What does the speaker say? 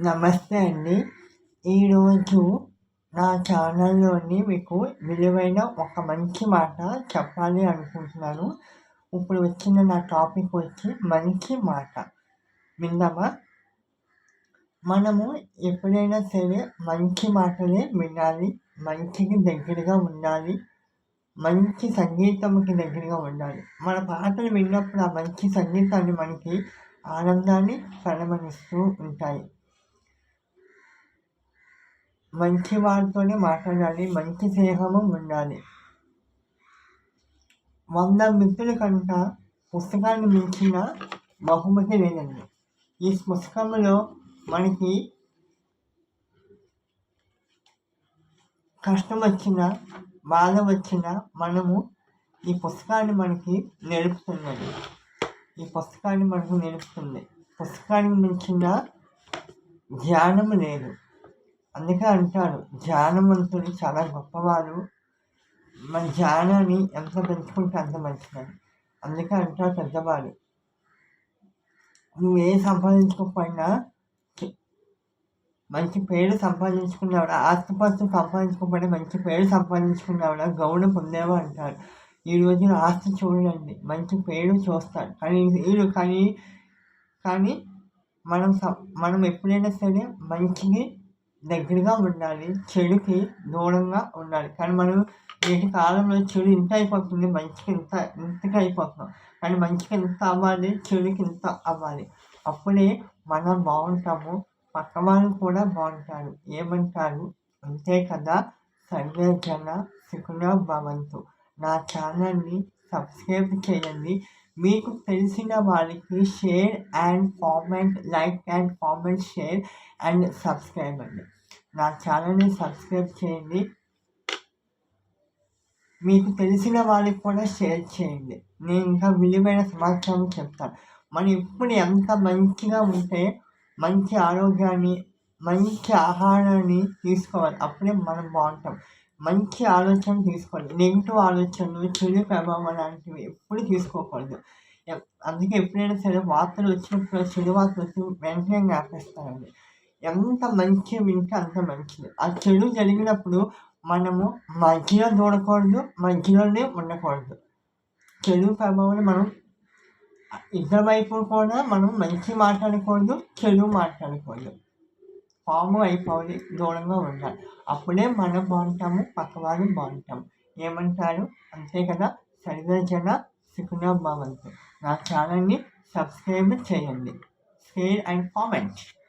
నమస్తే అండి. ఈరోజు నా ఛానల్లోని మీకు విలువైన ఒక మంచి మాట చెప్పాలి అనుకుంటున్నాను. ఇప్పుడు వచ్చిన నా టాపిక్ వచ్చి మంచి మాట. విందామా? మనము ఎప్పుడైనా సరే మంచి మాటలే వినాలి. మంచికి దగ్గరగా ఉండాలి. మంచి సంగీతంకి దగ్గరగా ఉండాలి. మన పాటలు విన్నప్పుడు ఆ మంచి సంగీతాన్ని మనకి ఆనందాన్ని కలమనిస్తూ ఉంటాయి. మంచి వారితోనే మాట్లాడాలి మంచి స్నేహము ఉండాలి. వంద మిత్రుల కనుక పుస్తకాన్ని మించిన బహుమతి లేదండి. ఈ పుస్తకంలో మనకి కష్టం వచ్చిన బాధ వచ్చిన మనము ఈ పుస్తకాన్ని మనకి నేర్పుతుందండి ఈ పుస్తకాన్ని మనకు నేర్పుతుంది. పుస్తకానికి మించిన ధ్యానం లేదు. అందుకే అంటారు ధ్యానవంతుడు చాలా గొప్పవారు మన ధ్యానాన్ని ఎంత పెంచుకుంటే అంత మంచిదని. అందుకే అంటారు పెద్దవారు నువ్వు ఏ సంపాదించుకోకపోయినా మంచి పేరు సంపాదించుకున్నావురా ఆస్తిపాస్తులు సంపాదించుకోకపోయినా మంచి పేరు సంపాదించుకున్నావురా గౌరవం పొందేవా అంటారు ఈ రోజున ఆస్తి చూడండి మంచి పేరు చూస్తారు కానీ వీళ్ళు కానీ కానీ మనం మనం ఎప్పుడైనా సరే మంచిని దగ్గరగా ఉండాలి చెడుకి దూరంగా ఉండాలి. కానీ మనం నేటి కాలంలో చెడు ఇంత అయిపోతుంది మంచికి ఇంత ఇంతగా అయిపోతున్నాం. కానీ మంచికి ఇంత అవ్వాలి చెడుకి ఇంత అవ్వాలి. అప్పుడే మనం బాగుంటాము పక్క వాళ్ళు కూడా బాగుంటారు. ఏమంటారు? అంతే కదా? సర్వే జన సుఖన భవంతు. నా ఛానల్ని సబ్స్క్రైబ్ చేయండి. మీకు తెలిసిన వారికి share and comment like and comment share and subscribe అండి. నా ఛానల్ని సబ్స్క్రైబ్ చేయండి. మీకు తెలిసిన వాళ్ళకి కూడా షేర్ చేయండి. నేను ఇంకా విలువైన సమాచారం చెప్తాను. మనం ఇప్పుడు ఎంత మంచిగా ఉంటే మంచి ఆరోగ్యాన్ని మంచి ఆహారాన్ని తీసుకోవాలి. అప్పుడే మనం బాగుంటాం. మంచి ఆలోచన తీసుకోవాలి. నెగిటివ్ ఆలోచనలు చెడు ప్రభావం లాంటివి ఎప్పుడు తీసుకోకూడదు. అందుకే ఎప్పుడైనా సరే వార్తలు వచ్చినప్పుడు చెడు వార్తలు వచ్చి వెంటనే జ్ఞాపిస్తారండి ఎంత మంచి వింటే అంత మంచిది. ఆ చెడు జరిగినప్పుడు మనము మధ్యలో చూడకూడదు మధ్యలోనే ఉండకూడదు. చెడు ప్రభావం మనం ఇద్దరు వైపు కూడా మనం మంచి మాట్లాడకూడదు చెడు మాట్లాడకూడదు. పాము అయిపోవాలి దూరంగా ఉండాలి. అప్పుడే మనం బాగుంటాము పక్కవారు బాగుంటాము ఏమంటారు? అంతే కదా? సర్వజన సుఖనా భవంతు. నా ఛానల్ని సబ్స్క్రైబ్ చేయండి. Share and comment.